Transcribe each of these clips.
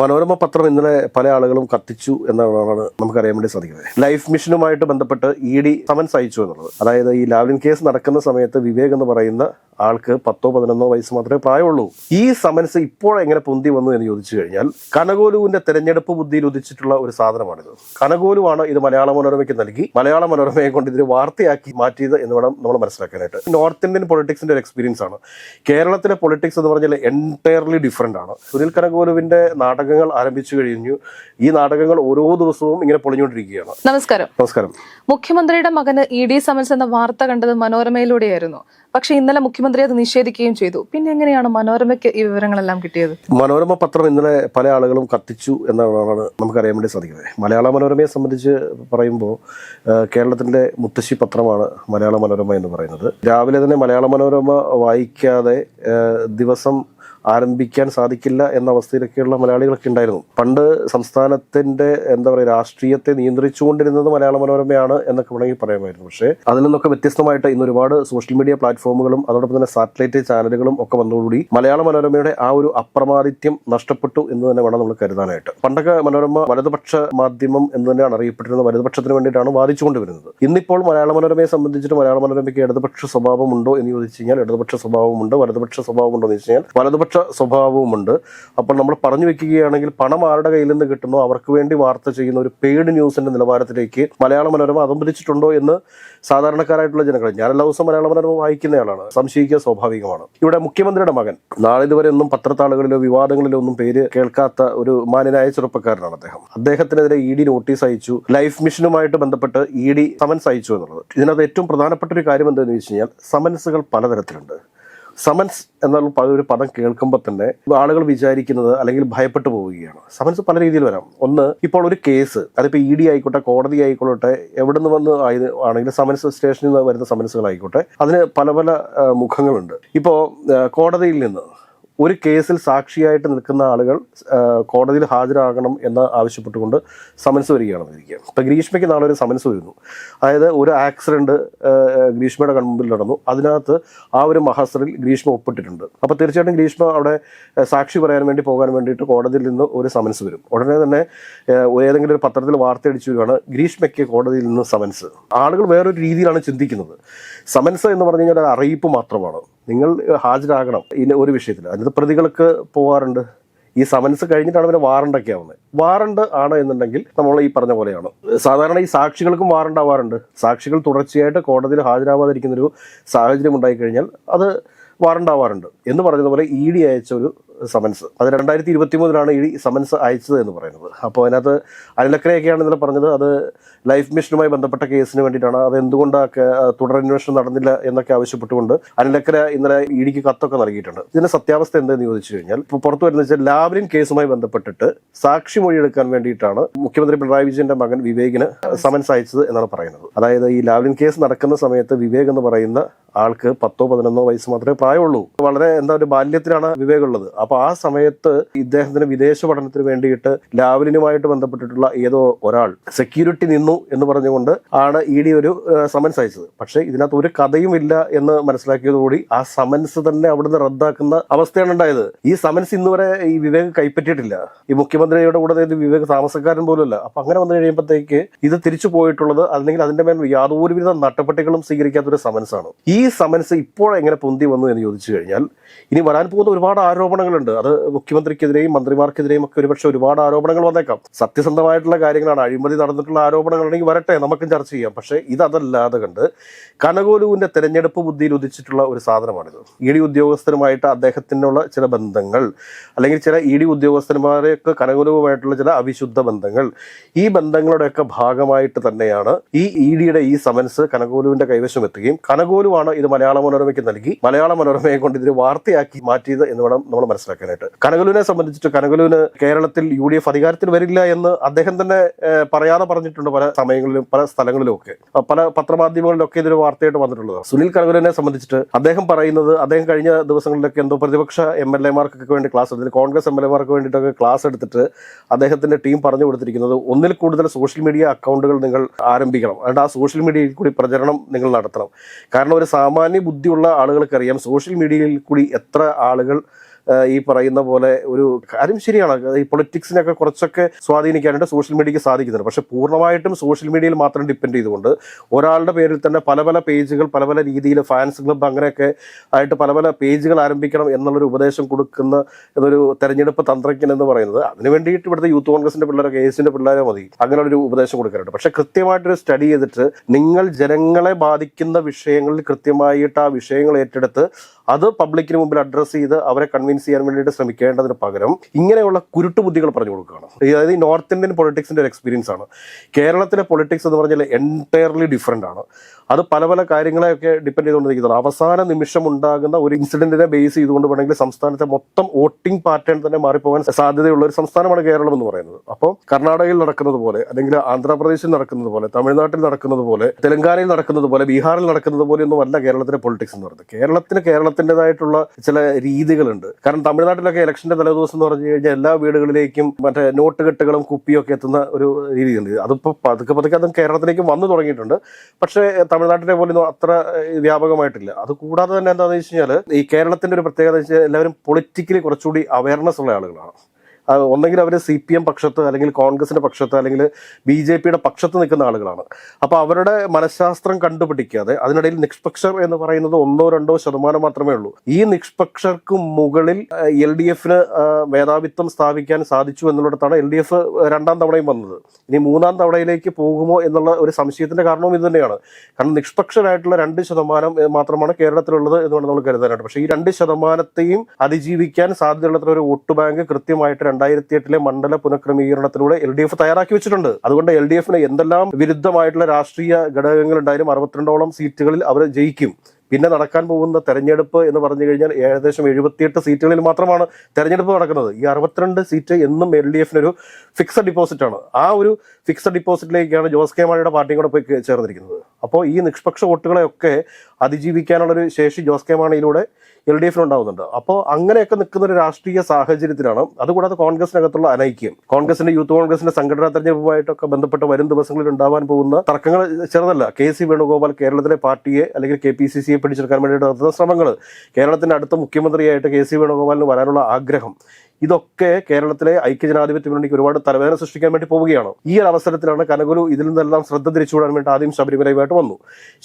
മനോരമ പത്രം ഇന്നലെ പല ആളുകളും കത്തിച്ചു എന്നാണ് നമുക്കറിയാൻ വേണ്ടി സാധിക്കുന്നത്. ലൈഫ് മിഷനുമായിട്ട് ബന്ധപ്പെട്ട് ഇ ഡി സമൻസ് അയച്ചു എന്നുള്ളത്. അതായത് ഈ ലാവ്ലിൻ കേസ് നടക്കുന്ന സമയത്ത് വിവേക് എന്ന് പറയുന്ന ആൾക്ക് പത്തോ പതിനൊന്നോ വയസ്സ് മാത്രമേ പ്രായമുള്ളൂ. ഈ സമൻസ് ഇപ്പോഴെങ്ങനെ പൊന്തി വന്നു എന്ന് ചോദിച്ചു കഴിഞ്ഞാൽ കനകോലുവിന്റെ തെരഞ്ഞെടുപ്പ് ബുദ്ധിയിൽ ഉദിച്ചിട്ടുള്ള ഒരു സാധനമാണിത്. കനകോലുവാണ് ഇത് മലയാള മനോരമയ്ക്ക് നൽകി മലയാള മനോരമയെ കൊണ്ട് ഇതിന് വാർത്തയാക്കി മാറ്റിയത് എന്ന് വേണം നമ്മൾ മനസ്സിലാക്കാനായിട്ട്. നോർത്ത് ഇന്ത്യൻ പൊളിറ്റിക്സിന്റെ ഒരു എക്സ്പീരിയൻസ് ആണ്. കേരളത്തിലെ പൊളിറ്റിക്സ് എന്ന് പറഞ്ഞാൽ എന്റയർലി ഡിഫറെന്റ് ആണ്. സുനിൽ കനകോലുവിന്റെ നാടകങ്ങൾ ആരംഭിച്ചു കഴിഞ്ഞു. ഈ നാടകങ്ങൾ ഓരോ ദിവസവും ഇങ്ങനെ പൊളിഞ്ഞുകൊണ്ടിരിക്കുകയാണ്. നമസ്കാരം. നമസ്കാരം. മുഖ്യമന്ത്രിയുടെ മകന് ഇ ഡി സമൻസ് എന്ന വാർത്ത കണ്ടത് മനോരമയിലൂടെയായിരുന്നു. പക്ഷെ ഇന്നലെ മുഖ്യമന്ത്രി അത് നിഷേധിക്കുകയും ചെയ്തു. പിന്നെ എങ്ങനെയാണ് മനോരമയ്ക്ക് ഈ വിവരങ്ങളെല്ലാം കിട്ടിയത്? മനോരമ പത്രം ഇന്നലെ പല ആളുകളും കത്തിച്ചു എന്നാണ് നമുക്കറിയാൻ വേണ്ടി സാധിക്കുന്നത്. മലയാള മനോരമയെ സംബന്ധിച്ച് പറയുമ്പോൾ കേരളത്തിന്റെ മുത്തശ്ശി പത്രമാണ് മലയാള മനോരമ എന്ന് പറയുന്നത്. രാവിലെ തന്നെ മലയാള മനോരമ വായിക്കാതെ ദിവസം ആരംഭിക്കാൻ സാധിക്കില്ല എന്ന അവസ്ഥയിലൊക്കെയുള്ള മലയാളികളൊക്കെ ഉണ്ടായിരുന്നു. പണ്ട് സംസ്ഥാനത്തിന്റെ എന്താ പറയുക രാഷ്ട്രീയത്തെ നിയന്ത്രിച്ചുകൊണ്ടിരുന്നത് മലയാള മനോരമയാണ് എന്നൊക്കെ വേണമെങ്കിൽ പറയാമായിരുന്നു. പക്ഷേ അതിൽ നിന്നൊക്കെ വ്യത്യസ്തമായിട്ട് ഇന്ന് ഒരുപാട് സോഷ്യൽ മീഡിയ പ്ലാറ്റ്ഫോമുകളും അതോടൊപ്പം തന്നെ സാറ്റലൈറ്റ് ചാനലുകളും ഒക്കെ വന്നതോടുകൂടി മലയാള മനോരമയുടെ ആ ഒരു അപ്രമാദിത്യം നഷ്ടപ്പെട്ടു എന്ന് തന്നെ വേണം നമ്മൾ കരുതാനായിട്ട്. പണ്ടൊക്കെ മനോരമ വലതുപക്ഷ മാധ്യമം എന്ന് തന്നെയാണ് അറിയപ്പെട്ടിരുന്നത്. വലതുപക്ഷത്തിന് വേണ്ടിയിട്ടാണ് വാദിച്ചുകൊണ്ടിരുന്നത്. ഇന്നിപ്പോൾ മലയാള മനോരമയെ സംബന്ധിച്ചിട്ട് മലയാള മനോരമയ്ക്ക് ഇടതുപക്ഷ സ്വഭാവമുണ്ടോ എന്ന് ചോദിച്ചു കഴിഞ്ഞാൽ ഇടതുപക്ഷ സ്വഭാവമുണ്ട് വലതുപക്ഷ സ്വഭാവമുണ്ടോ എന്ന് ചോദിച്ചു കഴിഞ്ഞാൽ വലതുപക്ഷ സ്വഭാവവുമുണ്ട്. അപ്പോൾ നമ്മൾ പറഞ്ഞു വെക്കുകയാണെങ്കിൽ പണം ആരുടെ കയ്യിൽ നിന്ന് കിട്ടുന്നോ അവർക്ക് വേണ്ടി വാർത്ത ചെയ്യുന്ന ഒരു പെയ്ഡ് ന്യൂസിന്റെ നിലവാരത്തിലേക്ക് മലയാള മനോരമ അതമ്പതിച്ചിട്ടുണ്ടോ എന്ന് സാധാരണക്കാരായിട്ടുള്ള ജനങ്ങൾ ഞാൻ എല്ലാ ദിവസവും മലയാള മനോരമ വായിക്കുന്നയാളാണ് സംശയിക്കുക സ്വാഭാവികമാണ്. ഇവിടെ മുഖ്യമന്ത്രിയുടെ മകൻ നാളിതുവരെ ഒന്നും പത്രത്താളുകളിലോ വിവാദങ്ങളിലോ ഒന്നും പേര് കേൾക്കാത്ത ഒരു മാന്യനായ ചെറുപ്പക്കാരനാണ് അദ്ദേഹം. അദ്ദേഹത്തിനെതിരെ ഇ ഡി നോട്ടീസ് അയച്ചു ലൈഫ് മിഷനുമായിട്ട് ബന്ധപ്പെട്ട് ഇ ഡി സമൻസ് അയച്ചു എന്നുള്ളത്. ഇതിനകത്ത് ഏറ്റവും പ്രധാനപ്പെട്ട ഒരു കാര്യം എന്താണെന്ന് വെച്ച് കഴിഞ്ഞാൽ സമൻസുകൾ പലതരത്തിലുണ്ട്. സമൻസ് എന്നുള്ള ഒരു പദം കേൾക്കുമ്പോൾ തന്നെ ആളുകൾ വിചാരിക്കുന്നത് അല്ലെങ്കിൽ ഭയപ്പെട്ടു പോവുകയാണ്. സമൻസ് പല രീതിയിൽ വരാം. ഒന്ന് ഇപ്പോൾ ഒരു കേസ് അതിപ്പോൾ ഇ ഡി ആയിക്കോട്ടെ കോടതി ആയിക്കോട്ടെ എവിടെ നിന്ന് വന്ന് ആയത് ആണെങ്കിലും സമൻസ് സ്റ്റേഷനിൽ നിന്ന് വരുന്ന സമൻസുകളായിക്കോട്ടെ അതിന് പല പല മുഖങ്ങളുണ്ട്. ഇപ്പോൾ കോടതിയിൽ നിന്ന് ഒരു കേസിൽ സാക്ഷിയായിട്ട് നിൽക്കുന്ന ആളുകൾ കോടതിയിൽ ഹാജരാകണം എന്ന് ആവശ്യപ്പെട്ടുകൊണ്ട് സമൻസ് വരികയാണ് ഇരിക്കുക. ഇപ്പം ഗ്രീഷ്മയ്ക്ക് നാളെ ഒരു സമൻസ് വരുന്നു. അതായത് ഒരു ആക്സിഡന്റ് ഗ്രീഷ്മയുടെ കൺമുമ്പിൽ നടന്നു. അതിനകത്ത് ആ ഒരു മഹാസറിൽ ഗ്രീഷ്മ ഒപ്പിട്ടിട്ടുണ്ട്. അപ്പോൾ തീർച്ചയായിട്ടും ഗ്രീഷ്മ അവിടെ സാക്ഷി പറയാൻ വേണ്ടി പോകാൻ വേണ്ടിയിട്ട് കോടതിയിൽ നിന്ന് ഒരു സമൻസ് വരും. ഉടനെ തന്നെ ഏതെങ്കിലും ഒരു പത്രത്തിൽ വാർത്ത അടിച്ചു വരികയാണ് ഗ്രീഷ്മയ്ക്ക് കോടതിയിൽ നിന്ന് സമൻസ് ആളുകൾ വേറൊരു രീതിയിലാണ് ചിന്തിക്കുന്നത്. സമൻസ് എന്ന് പറഞ്ഞു കഴിഞ്ഞാൽ അറിയിപ്പ് മാത്രമാണ്. നിങ്ങൾ ഹാജരാകണം. ഇന്ന ഒരു വിഷയത്തിൽ അതിനകത്ത് പ്രതികൾക്ക് പോകാറുണ്ട് ഈ സമൻസ് കഴിഞ്ഞിട്ടാണ് പിന്നെ വാറണ്ടൊക്കെ ആവുന്നത്. വാറണ്ട് ആണ് എന്നുണ്ടെങ്കിൽ നമ്മൾ ഈ പറഞ്ഞ പോലെയാണ്. സാധാരണ ഈ സാക്ഷികൾക്കും വാറണ്ട് ആവാറുണ്ട് സാക്ഷികൾ തുടർച്ചയായിട്ട് കോടതിയിൽ ഹാജരാവാതിരിക്കുന്ന ഒരു സാഹചര്യം ഉണ്ടായിക്കഴിഞ്ഞാൽ അത് വാറണ്ട് ആവാറുണ്ട് എന്ന് പറഞ്ഞതുപോലെ ഇ ഡി അയച്ച ഒരു സമൻസ് അത് രണ്ടായിരത്തി ഇരുപത്തി മൂന്നിലാണ് ഈ സമൻസ് അയച്ചത് എന്ന് പറയുന്നത്. അപ്പോൾ അതിനകത്ത് അനിലക്കരയൊക്കെയാണ് ഇന്നലെ പറഞ്ഞത്. അത് ലൈഫ് മിഷനുമായി ബന്ധപ്പെട്ട കേസിന് വേണ്ടിയിട്ടാണ്. അത് എന്തുകൊണ്ടൊക്കെ തുടരന്വേഷണം നടന്നില്ല എന്നൊക്കെ ആവശ്യപ്പെട്ടുകൊണ്ട് അനിലക്കര ഇന്നലെ ഇടിക്ക് കത്തൊക്കെ നൽകിയിട്ടുണ്ട്. ഇതിന്റെ സത്യാവസ്ഥ എന്തെന്ന് ചോദിച്ചു കഴിഞ്ഞാൽ ഇപ്പോൾ പുറത്തു വരുന്ന വെച്ചാൽ ലാവ്ലിൻ കേസുമായി ബന്ധപ്പെട്ടിട്ട് സാക്ഷി മൊഴിയെടുക്കാൻ വേണ്ടിയിട്ടാണ് മുഖ്യമന്ത്രി പിണറായി വിജയന്റെ മകൻ വിവേകിന് സമൻസ് അയച്ചത് എന്നാണ് പറയുന്നത്. അതായത് ഈ ലാവ്ലിൻ കേസ് നടക്കുന്ന സമയത്ത് വിവേക് എന്ന് പറയുന്ന ആൾക്ക് പത്തോ പതിനൊന്നോ വയസ്സ് മാത്രമേ പ്രായമുള്ളൂ. വളരെ എന്താ ഒരു ബാല്യത്തിലാണ് വിവേക് ഉള്ളത് അപ്പൊ ആ സമയത്ത് ഇദ്ദേഹത്തിന് വിദേശ പഠനത്തിന് വേണ്ടിയിട്ട് ലാവലിനുമായിട്ട് ബന്ധപ്പെട്ടിട്ടുള്ള ഏതോ ഒരാൾ സെക്യൂരിറ്റി നിന്നു എന്ന് പറഞ്ഞുകൊണ്ട് ആണ് ഇ ഡി ഒരു സമൻസ് അയച്ചത്. പക്ഷേ ഇതിനകത്ത് ഒരു കഥയും ഇല്ല എന്ന് മനസ്സിലാക്കിയതോടുകൂടി ആ സമൻസ് തന്നെ അവിടുന്ന് റദ്ദാക്കുന്ന അവസ്ഥയാണ് ഉണ്ടായത്. ഈ സമൻസ് ഇന്ന് വരെ ഈ വിവേക് കൈപ്പറ്റിയിട്ടില്ല. ഈ മുഖ്യമന്ത്രിയുടെ കൂടെ വിവേക് താമസക്കാരൻ പോലുമല്ല. അപ്പൊ അങ്ങനെ വന്നു കഴിയുമ്പോഴത്തേക്ക് ഇത് തിരിച്ചു പോയിട്ടുള്ളത് അല്ലെങ്കിൽ അതിന്റെ മേൽ യാതൊരുവിധ നട്ടപ്പെട്ടികളും സ്വീകരിക്കാത്ത ഒരു സമൻസ് ആണ്. ഈ സമൻസ് ഇപ്പോൾ എങ്ങനെ പൊന്തി വന്നു എന്ന് ചോദിച്ചു കഴിഞ്ഞാൽ ഇനി വരാൻ പോകുന്ന ഒരുപാട് ആരോപണങ്ങളുണ്ട്. അത് മുഖ്യമന്ത്രിക്കെതിരെയും മന്ത്രിമാർക്കെതിരെയും ഒക്കെ ഒരുപക്ഷെ ഒരുപാട് ആരോപണങ്ങൾ വന്നേക്കാം. സത്യസന്ധമായിട്ടുള്ള കാര്യങ്ങളാണ് അഴിമതി നടന്നിട്ടുള്ള ആരോപണങ്ങളാണെങ്കിൽ വരട്ടെ നമുക്കും ചർച്ച ചെയ്യാം. പക്ഷേ ഇതല്ലാതെ കണ്ട് കനകോലുവിന്റെ തെരഞ്ഞെടുപ്പ് ബുദ്ധിയിൽ ഉദിച്ചിട്ടുള്ള ഒരു സാധനമാണിത്. ഇ ഡി ഉദ്യോഗസ്ഥരുമായിട്ട് അദ്ദേഹത്തിനുള്ള ചില ബന്ധങ്ങൾ അല്ലെങ്കിൽ ചില ഇ ഡി ഉദ്യോഗസ്ഥന്മാരെയൊക്കെ കനകോലുവുമായിട്ടുള്ള ചില അവിശുദ്ധ ബന്ധങ്ങൾ ഈ ബന്ധങ്ങളുടെയൊക്കെ ഭാഗമായിട്ട് തന്നെയാണ് ഈ ഇ ഡിയുടെ ഈ സമൻസ് കനകോലുവിന്റെ കൈവശം എത്തുകയും കനകോലുവാണ് ഇത് മലയാള മനോരമയ്ക്ക് നൽകി മലയാള മനോരമയെ കൊണ്ട് ഇതിന് വാർത്തയാക്കി മാറ്റിയത് എന്ന് വേണം നമ്മൾ മനസ്സിലാക്കാനായിട്ട്. കനകലുവിനെ സംബന്ധിച്ചിട്ട് കനകലുവിന് കേരളത്തിൽ യു ഡി എഫ് അധികാരത്തിൽ വരില്ല എന്ന് അദ്ദേഹം തന്നെ പറയാതെ പറഞ്ഞിട്ടുണ്ട് പല സമയങ്ങളിലും പല സ്ഥലങ്ങളിലും ഒക്കെ. പല പത്രമാധ്യമങ്ങളിലൊക്കെ ഇതൊരു വാർത്തയായിട്ട് വന്നിട്ടുള്ളത് സുനിൽ കനകലുവിനെ സംബന്ധിച്ചിട്ട് അദ്ദേഹം പറയുന്നത് അദ്ദേഹം കഴിഞ്ഞ ദിവസങ്ങളിലൊക്കെ എന്തോ പ്രതിപക്ഷ എം എൽ എമാർക്കൊക്കെ വേണ്ടി ക്ലാസ് എടുത്തിട്ട് കോൺഗ്രസ് എം എൽ എമാർക്ക് വേണ്ടിയിട്ടൊക്കെ ക്ലാസ് എടുത്തിട്ട് അദ്ദേഹത്തിന്റെ ടീം പറഞ്ഞു കൊടുത്തിരിക്കുന്നത് ഒന്നിൽ കൂടുതൽ സോഷ്യൽ മീഡിയ അക്കൗണ്ടുകൾ നിങ്ങൾ ആരംഭിക്കണം. അതുകൊണ്ട് ആ സോഷ്യൽ മീഡിയയിൽ കൂടി പ്രചരണം നിങ്ങൾ നടത്തണം. കാരണം ഒരു സാമാന്യ ബുദ്ധിയുള്ള ആളുകൾക്കറിയാം സോഷ്യൽ മീഡിയയിൽ കൂടി എത്ര ആളുകൾ ഈ പറയുന്ന പോലെ ഒരു കാര്യം ശരിയാണ്. ഈ പൊളിറ്റിക്സിനൊക്കെ കുറച്ചൊക്കെ സ്വാധീനിക്കാനായിട്ട് സോഷ്യൽ മീഡിയക്ക് സാധിക്കുന്നുണ്ട്. പക്ഷെ പൂർണമായിട്ടും സോഷ്യൽ മീഡിയയിൽ മാത്രം ഡിപ്പെൻഡ് ചെയ്തുകൊണ്ട് ഒരാളുടെ പേരിൽ തന്നെ പല പല പേജുകൾ പല പല രീതിയിൽ ഫാൻസ് ക്ലബ്ബ് അങ്ങനെയൊക്കെ ആയിട്ട് പല പല പേജുകൾ ആരംഭിക്കണം എന്നുള്ളൊരു ഉപദേശം കൊടുക്കുന്ന ഇതൊരു തെരഞ്ഞെടുപ്പ് തന്ത്രജ്ഞൻ എന്ന് പറയുന്നത് അതിന് വേണ്ടിയിട്ട് ഇവിടുത്തെ യൂത്ത് കോൺഗ്രസിന്റെ പിള്ളേരോ കെ എസിന്റെ പിള്ളേരോ മതി. ഒരു ഉപദേശം കൊടുക്കാനുണ്ട് പക്ഷെ കൃത്യമായിട്ടൊരു സ്റ്റഡി ചെയ്തിട്ട് നിങ്ങൾ ജനങ്ങളെ ബാധിക്കുന്ന വിഷയങ്ങളിൽ കൃത്യമായിട്ട് ആ വിഷയങ്ങൾ ഏറ്റെടുത്ത് അത് പബ്ലിക്കിന് മുമ്പിൽ അഡ്രസ്സ് ചെയ്ത് അവരെ കൺവിൻസ് ചെയ്യാൻ വേണ്ടിയിട്ട് ശ്രമിക്കേണ്ടതിന് പകരം ഇങ്ങനെയുള്ള കുരുട്ടുബുദ്ധികൾ പറഞ്ഞു കൊടുക്കുകയാണ്. അതായത് ഈ നോർത്ത് ഇന്ത്യൻ പൊളിറ്റിക്സിന്റെ ഒരു എക്സ്പീരിയൻസ് ആണ്. കേരളത്തിലെ പൊളിറ്റിക്സ് എന്ന് പറഞ്ഞാൽ എന്റയർലി ഡിഫറെന്റ് ആണ്. അത് പല പല കാര്യങ്ങളെയൊക്കെ ഡിപ്പെൻഡ് ചെയ്തുകൊണ്ടിരിക്കുന്നത് അവസാന നിമിഷം ഉണ്ടാകുന്ന ഒരു ഇൻസിഡന്റിനെ ബേസ് ചെയ്തുകൊണ്ട് വേണമെങ്കിൽ സംസ്ഥാനത്തെ മൊത്തം വോട്ടിംഗ് പാറ്റേൺ തന്നെ മാറിപ്പോകാൻ സാധ്യതയുള്ള ഒരു സംസ്ഥാനമാണ് കേരളം എന്ന് പറയുന്നത്. അപ്പോൾ കർണാടകയിൽ നടക്കുന്നത് പോലെ അല്ലെങ്കിൽ ആന്ധ്രാപ്രദേശിൽ നടക്കുന്നത് പോലെ തമിഴ്നാട്ടിൽ നടക്കുന്നത് പോലെ തെലങ്കാനയിൽ നടക്കുന്നത് പോലെ ബീഹാറിൽ നടക്കുന്നത് പോലെ ഒന്നും അല്ല കേരളത്തിലെ പൊളിറ്റിക്സ് എന്ന് പറയുന്നത്. കേരളത്തിന് കേരളത്തിന്റെതായിട്ടുള്ള ചില രീതികളുണ്ട്. കാരണം തമിഴ്നാട്ടിലൊക്കെ ഇലക്ഷന്റെ തലേദിവസം എന്ന് പറഞ്ഞു കഴിഞ്ഞാൽ എല്ലാ വീടുകളിലേക്കും മറ്റേ നോട്ട് കെട്ടുകളും കുപ്പിയൊക്കെ എത്തുന്ന ഒരു രീതിയുണ്ട്. അതിപ്പോൾ പതുക്കെ പതുക്കെ അതും കേരളത്തിലേക്ക് വന്നു തുടങ്ങിയിട്ടുണ്ട്. പക്ഷേ തമിഴ്നാട്ടിലെ പോലെ അത്ര വ്യാപകമായിട്ടില്ല. അത് കൂടാതെ തന്നെ എന്താണെന്ന് വെച്ച് കഴിഞ്ഞാൽ ഈ കേരളത്തിന്റെ ഒരു പ്രത്യേകത വെച്ചാൽ എല്ലാവരും പൊളിറ്റിക്കലി കുറച്ചുകൂടി അവയർനെസ് ഉള്ള ആളുകളാണ്. ഒന്നെങ്കിൽ അവർ സി പി എം പക്ഷത്ത് അല്ലെങ്കിൽ കോൺഗ്രസിന്റെ പക്ഷത്ത് അല്ലെങ്കിൽ ബി ജെ പിയുടെ പക്ഷത്ത് നിൽക്കുന്ന ആളുകളാണ്. അപ്പോൾ അവരുടെ മനഃശാസ്ത്രം കണ്ടുപിടിക്കാതെ അതിനിടയിൽ നിഷ്പക്ഷർ എന്ന് പറയുന്നത് ഒന്നോ രണ്ടോ ശതമാനം മാത്രമേ ഉള്ളൂ. ഈ നിഷ്പക്ഷർക്ക് മുകളിൽ എൽ ഡി എഫിന് മേധാവിത്വം സ്ഥാപിക്കാൻ സാധിച്ചു എന്നുള്ളിടത്താണ് എൽ ഡി എഫ് രണ്ടാം തവണയും വന്നത്. ഇനി മൂന്നാം തവണയിലേക്ക് പോകുമോ എന്നുള്ള ഒരു സംശയത്തിന്റെ കാരണവും ഇത് തന്നെയാണ്. കാരണം നിഷ്പക്ഷരായിട്ടുള്ള രണ്ട് ശതമാനം മാത്രമാണ് കേരളത്തിലുള്ളത് എന്ന് നമ്മൾ കരുതാനായിട്ട്. പക്ഷേ ഈ രണ്ട് ശതമാനത്തെയും അതിജീവിക്കാൻ സാധ്യതയുള്ള ഒരു വോട്ട് ബാങ്ക് കൃത്യമായിട്ട് രണ്ടായിരത്തി എട്ടിലെ മണ്ഡല പുനഃക്രമീകരണത്തിലൂടെ എൽ ഡി എഫ് തയ്യാറാക്കി വെച്ചിട്ടുണ്ട്. അതുകൊണ്ട് എൽ ഡി എഫിന് എന്തെല്ലാം വിരുദ്ധമായിട്ടുള്ള രാഷ്ട്രീയ ഘടകങ്ങൾ ഉണ്ടായാലും അറുപത്തിരണ്ടോളം സീറ്റുകളിൽ അവർ ജയിക്കും. പിന്നെ നടക്കാൻ പോകുന്ന തെരഞ്ഞെടുപ്പ് എന്ന് പറഞ്ഞു കഴിഞ്ഞാൽ ഏകദേശം എഴുപത്തിയെട്ട് സീറ്റുകളിൽ മാത്രമാണ് തെരഞ്ഞെടുപ്പ് നടക്കുന്നത്. ഈ അറുപത്തിരണ്ട് സീറ്റ് എന്നും എൽ ഡി എഫിനൊരു ഫിക്സഡ് ഡിപ്പോസിറ്റ് ആണ്. ആ ഒരു ഫിക്സഡ് ഡിപ്പോസിറ്റിലേക്കാണ് ജോസ് കെ മാണിയുടെ പാർട്ടിയും കൂടെ പോയി ചേർന്നിരിക്കുന്നത്. അപ്പോൾ ഈ നിഷ്പക്ഷ വോട്ടുകളെയൊക്കെ അതിജീവിക്കാനുള്ളൊരു ശേഷി ജോസ് കെ മാണിയിലൂടെ എൽ ഡി എഫിന് ഉണ്ടാകുന്നുണ്ട് അപ്പോൾ അങ്ങനെയൊക്കെ നിൽക്കുന്ന ഒരു രാഷ്ട്രീയ സാഹചര്യത്തിലാണ്. അതുകൂടാതെ കോൺഗ്രസിനകത്തുള്ള അനൈക്യം. കോൺഗ്രസിന്റെ യൂത്ത് കോൺഗ്രസിന്റെ സംഘടനാ തെരഞ്ഞെടുപ്പുമായിട്ടൊക്കെ ബന്ധപ്പെട്ട് വരും ദിവസങ്ങളിൽ ഉണ്ടാവാൻ പോകുന്ന തർക്കങ്ങൾ ചെറുതല്ല. കെ സി വേണുഗോപാൽ കേരളത്തിലെ പാർട്ടിയെ അല്ലെങ്കിൽ കെ പി സി സിയെ പിടിച്ചെടുക്കാൻ വേണ്ടിയിട്ട് നടത്തുന്ന ശ്രമങ്ങൾ. കേരളത്തിന്റെ അടുത്ത മുഖ്യമന്ത്രിയായിട്ട് കെ സി വേണുഗോപാലിന് വരാനുള്ള ആഗ്രഹം. ഇതൊക്കെ കേരളത്തിലെ ഐക്യജനാധിപത്യ മുന്നണിക്ക് ഒരുപാട് തലവേദന സൃഷ്ടിക്കാൻ വേണ്ടി പോവുകയാണ്. ഈ ഒരു അവസരത്തിലാണ് കനകുലു ഇതിൽ നിന്നെല്ലാം ശ്രദ്ധ തിരിച്ചുവിടാൻ വേണ്ടി ആദ്യം ശബരിമലയുമായിട്ട് വന്നു.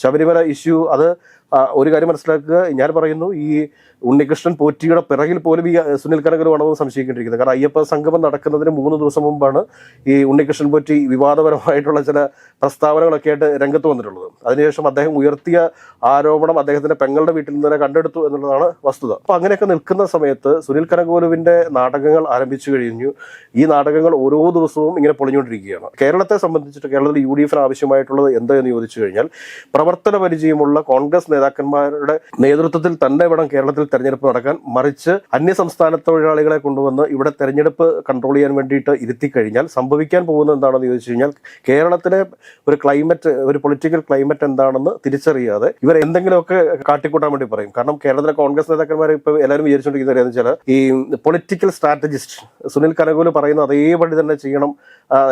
ശബരിമല ഇഷ്യൂ അത് ഒരു കാര്യം മനസ്സിലാക്കുക. ഞാൻ പറയുന്നു ഈ ഉണ്ണികൃഷ്ണൻ പോറ്റിയുടെ പിറകിൽ പോലും ഈ സുനിൽ കനകരു ആണെന്ന് സംശയിക്കേണ്ടിയിരിക്കുന്നത് കാരണം അയ്യപ്പ സംഗമം നടക്കുന്നതിന് മൂന്ന് ദിവസം മുമ്പാണ് ഈ ഉണ്ണികൃഷ്ണൻ പോറ്റി വിവാദപരമായിട്ടുള്ള ചില പ്രസ്താവനകളൊക്കെ ആയിട്ട് രംഗത്ത് വന്നിട്ടുള്ളത്. അതിനുശേഷം അദ്ദേഹം ഉയർത്തിയ ആരോപണം അദ്ദേഹത്തിന്റെ പെങ്ങളുടെ വീട്ടിൽ നിന്ന് തന്നെ കണ്ടെടുത്തു എന്നുള്ളതാണ് വസ്തുത. അപ്പൊ അങ്ങനെയൊക്കെ നിൽക്കുന്ന സമയത്ത് സുനിൽ കനകോലുവിന്റെ നാടകങ്ങൾ ആരംഭിച്ചു കഴിഞ്ഞു. ഈ നാടകങ്ങൾ ഓരോ ദിവസവും ഇങ്ങനെ പൊളിഞ്ഞുകൊണ്ടിരിക്കുകയാണ്. കേരളത്തെ സംബന്ധിച്ചിട്ട് കേരളത്തിൽ യു ഡി എഫിന് ആവശ്യമായിട്ടുള്ളത് എന്താണെന്ന് ചോദിച്ചു കഴിഞ്ഞാൽ പ്രവർത്തന പരിചയമുള്ള കോൺഗ്രസ് നേതാക്കന്മാരുടെ നേതൃത്വത്തിൽ തന്നെ വേണം കേരളത്തിൽ തെരഞ്ഞെടുപ്പ് നടക്കാൻ മറിച്ച് അന്യ സംസ്ഥാന തൊഴിലാളികളെ കൊണ്ടുവന്ന് ഇവിടെ തെരഞ്ഞെടുപ്പ് കൺട്രോൾ ചെയ്യാൻ വേണ്ടിയിട്ട് ഇരുത്തി കഴിഞ്ഞാൽ സംഭവിക്കാൻ പോകുന്നത് എന്താണെന്ന് ചോദിച്ചു കഴിഞ്ഞാൽ കേരളത്തിലെ ഒരു ക്ലൈമറ്റ് ഒരു പൊളിറ്റിക്കൽ ക്ലൈമറ്റ് എന്താണെന്ന് തിരിച്ചറിയാതെ ഇവർ എന്തെങ്കിലുമൊക്കെ കാട്ടിക്കൂട്ടാൻ വേണ്ടി പറയും. കാരണം കേരളത്തിലെ കോൺഗ്രസ് നേതാക്കന്മാർ ഇപ്പോൾ എല്ലാവരും വിചാരിച്ചുകൊണ്ടിരിക്കുന്നത് എന്താണെന്ന് വെച്ചാൽ ഈ പൊളിറ്റിക്കൽ സ്ട്രാറ്റജിസ്റ്റ് സുനിൽ കനകോൽ പറയുന്ന അതേപടി തന്നെ ചെയ്യണം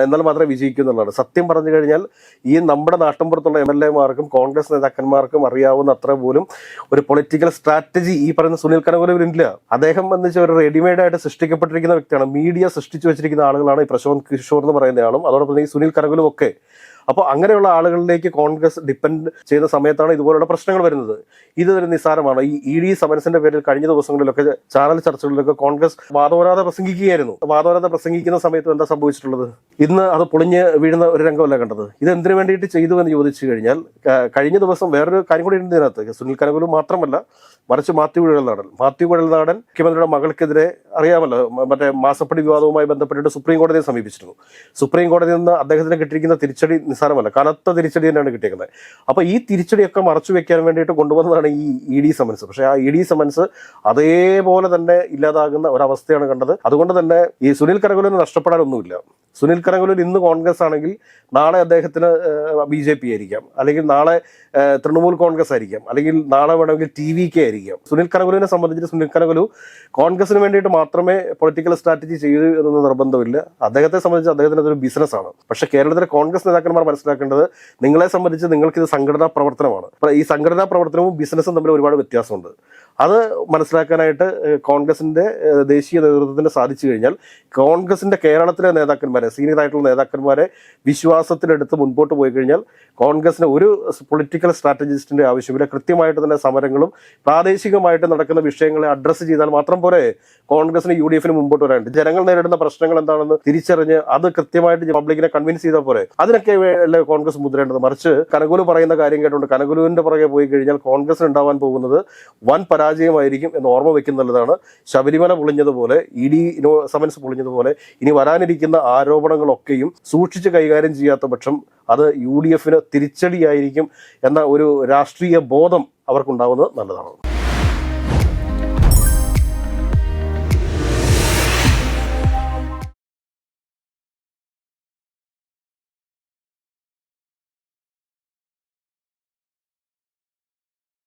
എന്നാൽ മാത്രമേ വിജയിക്കൂ എന്നുള്ളതാണ്. സത്യം പറഞ്ഞു കഴിഞ്ഞാൽ ഈ നമ്മുടെ നാട്ടിൻപുറത്തുള്ള എം എൽ എമാർക്കും കോൺഗ്രസ് നേതാക്കന്മാർക്കും അറിയാവുന്ന അത്ര പോലും ഒരു പൊളിറ്റിക്കൽ സ്ട്രാറ്റജി ഈ പറയുന്ന സുനിൽ കനകോലില്ല അദ്ദേഹം എന്ന് വെച്ചാൽ ഒരു റെഡിമെയ്ഡ് ആയിട്ട് സൃഷ്ടിക്കപ്പെട്ടിരിക്കുന്ന വ്യക്തിയാണ്. മീഡിയ സൃഷ്ടിച്ചു വെച്ചിരിക്കുന്ന ആളുകളാണ് ഈ പ്രശോന്ത് കിഷോർ എന്ന് പറയുന്ന ആളും അതോടൊപ്പം ഈ സുനിൽ കനകോലും ഒക്കെ അപ്പോൾ അങ്ങനെയുള്ള ആളുകളിലേക്ക് കോൺഗ്രസ് ഡിപ്പെൻഡ് ചെയ്യുന്ന സമയത്താണ് ഇതുപോലുള്ള പ്രശ്നങ്ങൾ വരുന്നത്. ഇത് ഒരു നിസ്സാരമാണ്. ഈ ഇ ഡി സമരസിന്റെ പേരിൽ കഴിഞ്ഞ ദിവസങ്ങളിലൊക്കെ ചാനൽ ചർച്ചകളിലൊക്കെ കോൺഗ്രസ് വാദോരാതെ പ്രസംഗിക്കുകയായിരുന്നു. വാദോരാതെ പ്രസംഗിക്കുന്ന സമയത്ത് എന്താ സംഭവിച്ചിട്ടുള്ളത്? ഇന്ന് അത് പൊളിഞ്ഞ് വീഴുന്ന ഒരു രംഗമല്ല കണ്ടത്. ഇത് എന്തിനു വേണ്ടിയിട്ട് ചെയ്തു എന്ന് ചോദിച്ചു കഴിഞ്ഞാൽ കഴിഞ്ഞ ദിവസം വേറൊരു കാര്യം കൂടി ഉണ്ട് ഇതിനകത്ത്. സുനിൽ കനകുലു മാത്രമല്ല മറിച്ച് മാത്യു കുഴൽനാടൻ. മാത്യു കുഴൽനാടൻ മുഖ്യമന്ത്രിയുടെ മകൾക്കെതിരെ അറിയാമല്ലോ മറ്റേ മാസപ്പടി വിവാദവുമായി ബന്ധപ്പെട്ടിട്ട് സുപ്രീം കോടതിയെ സമീപിച്ചിരുന്നു. സുപ്രീം കോടതിയിൽ നിന്ന് അദ്ദേഹത്തിന് കിട്ടിയിരിക്കുന്ന തിരിച്ചടി നിസ്സാരമല്ല കനത്ത തിരിച്ചടി തന്നെയാണ് കിട്ടിയിരിക്കുന്നത് അപ്പൊ ഈ തിരിച്ചടിയൊക്കെ മറച്ചു വെക്കാൻ വേണ്ടിയിട്ട് കൊണ്ടുവന്നതാണ് ഈ ഇ ഡി സമൻസ്. പക്ഷേ ആ ഇ ഡി സമൻസ് അതേപോലെ തന്നെ ഇല്ലാതാകുന്ന ഒരവസ്ഥയാണ് കണ്ടത്. അതുകൊണ്ട് തന്നെ ഈ സുനിൽ കരകുലിന് നഷ്ടപ്പെടാനൊന്നുമില്ല. സുനിൽ കരകുലിൽ ഇന്ന് കോൺഗ്രസ് ആണെങ്കിൽ നാളെ അദ്ദേഹത്തിന് ബി ജെ പി ആയിരിക്കാം. അല്ലെങ്കിൽ നാളെ തൃണമൂൽ കോൺഗ്രസ് ആയിരിക്കാം. അല്ലെങ്കിൽ നാളെ വേണമെങ്കിൽ ടി വി കെ സുനിൽ കനകുലുവിനെ സംബന്ധിച്ച് സുനിൽ കനകുലു കോൺഗ്രസിന് വേണ്ടിയിട്ട് മാത്രമേ പൊളിറ്റിക്കൽ സ്ട്രാറ്റജി ചെയ്തു എന്നൊന്നും നിർബന്ധമില്ല. അദ്ദേഹത്തെ സംബന്ധിച്ച് അദ്ദേഹത്തിന് അതൊരു ബിസിനസ്സാണ് പക്ഷേ കേരളത്തിലെ കോൺഗ്രസ് നേതാക്കന്മാർ മനസ്സിലാക്കേണ്ടത് നിങ്ങളെ സംബന്ധിച്ച് നിങ്ങൾക്ക് ഇത് സംഘടനാ പ്രവർത്തനമാണ്. ഈ സംഘടനാ പ്രവർത്തനവും ബിസിനസ്സും തമ്മിൽ ഒരുപാട് വ്യത്യാസമുണ്ട്. അത് മനസ്സിലാക്കാനായിട്ട് കോൺഗ്രസിന്റെ ദേശീയ നേതൃത്വത്തിന് സാധിച്ചു കഴിഞ്ഞാൽ കോൺഗ്രസിന്റെ കേരളത്തിലെ നേതാക്കന്മാരെ സീനിയർ ആയിട്ടുള്ള നേതാക്കന്മാരെ വിശ്വാസത്തിലെടുത്ത് മുൻപോട്ട് പോയി കഴിഞ്ഞാൽ കോൺഗ്രസിന് ഒരു പൊളിറ്റിക്കൽ സ്ട്രാറ്റജിസ്റ്റിന്റെ ആവശ്യമില്ല. കൃത്യമായിട്ട് തന്നെ സമരങ്ങളും പ്രാദേശികമായിട്ട് നടക്കുന്ന വിഷയങ്ങളെ അഡ്രസ്സ് ചെയ്താൽ മാത്രം പോലെ കോൺഗ്രസിന് യു ഡി എഫിന് മുമ്പോട്ട് വരാനുണ്ട് ജനങ്ങൾ നേരിടുന്ന പ്രശ്നങ്ങൾ എന്താണെന്ന് തിരിച്ചറിഞ്ഞ് അത് കൃത്യമായിട്ട് പബ്ലിക്കിനെ കൺവിൻസ് ചെയ്താൽ പോലെ അതിനൊക്കെ അല്ലേ കോൺഗ്രസ് മുദ്രേണ്ടത് മറിച്ച് കനകുലു പറയുന്ന കാര്യം കേട്ടുകൊണ്ട് കനകുലുവിന്റെ പുറകെ പോയി കഴിഞ്ഞാൽ കോൺഗ്രസ് ഉണ്ടാവാൻ പോകുന്നത് വൻ പരാജയമായിരിക്കും എന്ന് ഓർമ്മ വെക്കുന്നുള്ളതാണ് ശബരിമല പൊളിഞ്ഞതുപോലെ ഇ ഡി സമൻസ് പൊളിഞ്ഞതുപോലെ ഇനി വരാനിരിക്കുന്ന ആരോപണങ്ങളൊക്കെയും സൂക്ഷിച്ച് കൈകാര്യം ചെയ്യാത്ത പക്ഷം അത് യു ഡി എഫിന് തിരിച്ചടിയായിരിക്കും എന്ന ഒരു രാഷ്ട്രീയ ബോധം അവർക്കുണ്ടാവുന്നത് നല്ലതാണ്.